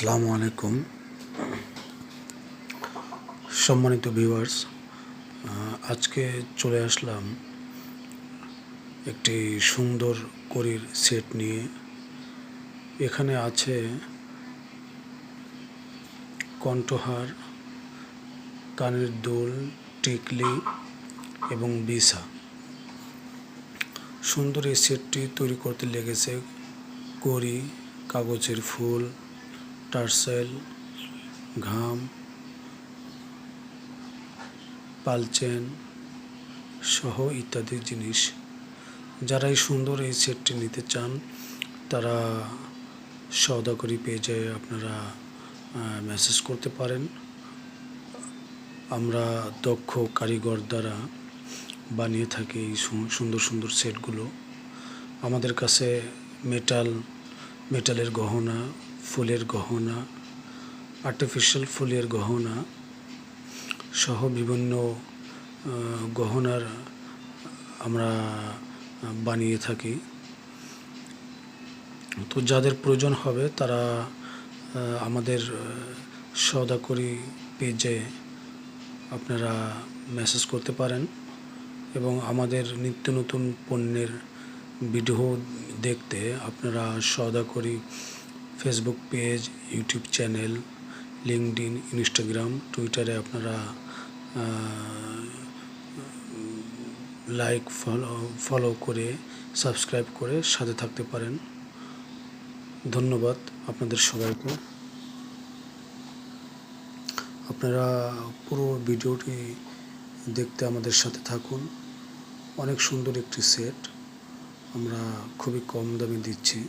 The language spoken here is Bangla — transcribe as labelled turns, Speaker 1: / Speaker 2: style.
Speaker 1: আসসালামু আলাইকুম। সম্মানিত ভিউয়ার্স আজকে চলে আসলাম একটি সুন্দর করির সেট নিয়ে। এখানে আছে কণ্ঠহার, কানের দোল, টিকলি এবং বিসা সুন্দর এই সেটটি তৈরি করতে লেগেছে করি, কাগজের ফুল টার্সেল, ঘাম, পালচেন সহ ইত্যাদি জিনিস। যারা এই সুন্দর এই সেটটি নিতে চান, তারা সওদাগরি পেজে আপনারা মেসেজ করতে পারেন। আমরা দক্ষ কারিগর দ্বারা বানিয়ে থাকি এই সুন্দর সুন্দর সেটগুলো। আমাদের কাছে মেটাল মেটালের গহনা ফুলের গহনা আর্টিফিশিয়াল ফুলের গহনা সহ বিভিন্ন গহনার আমরা বানিয়ে থাকি। তো যাদের প্রয়োজন হবে তারা আমাদের সদাকরি পেজে আপনারা মেসেজ করতে পারেন এবং আমাদের নিত্য নতুন পণ্যের ভিডিও দেখতে আপনারা সদা করি Facebook page YouTube channel LinkedIn Instagram টুইটারে আপনারা লাইক ফলো ফলো করে সাবস্ক্রাইব করে সাথে থাকতে পারেন। ধন্যবাদ আপনাদের সবাইকে। আপনারা পুরো ভিডিওটি দেখতে আমাদের সাথে থাকুন। অনেক সুন্দর একটি সেট আমরা খুবই কম দামে দিচ্ছি।